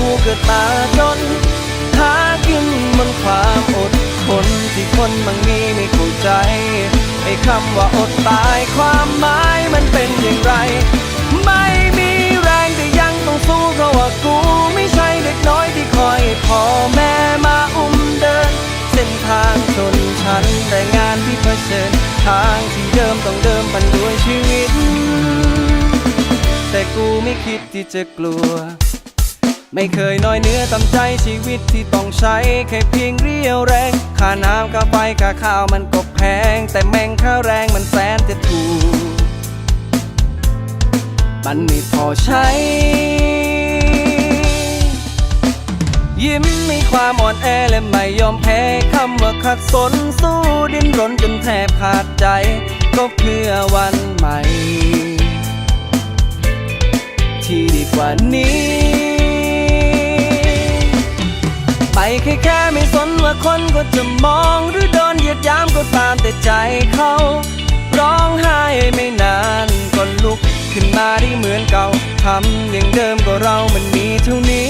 กูเกิดมาจนหากินบนความอดทนที่คนบางมีไม่เข้าใจไอ้คำว่าอดตายความหมายมันเป็นอย่างไร ไม่มีแรงแต่ยังต้องสู้เพราะว่ากูไม่ใช่เด็กน้อยที่คอยพ่อแม่มาอุ้มเดิน เส้นทางชนชั้นแรงงานที่เผชิญทางที่เดิมต้องเดิมพันด้วยชีวิต แต่กูไม่คิดที่จะกลัว ไม่เคยน้อยเนื้อต่ำใจชีวิตที่ต้องใช้ แค่เพียงเรียวแรง ค่าน้ำค่าไฟค่าข้าวมันก็แพง แต่แม่งค่าแรงมันแสนจะถูก มันไม่พอใช้ ยิ้มมีความอ่อนแอและไม่ยอมแพ้คำว่าขัดสนสู้ดิ้นรนจนแทบขาดใจ ก็เพื่อวันใหม่ ที่ดีกว่านี้ แค่แค่ไม่สนว่าคนก็จะมองหรือโดนเหยียดยามก็ตามแต่ใจเขาร้องไห้ไม่นานก็ลุกขึ้นมาได้เหมือนเก่าทำอย่างเดิมก็เรามันมีเท่านี้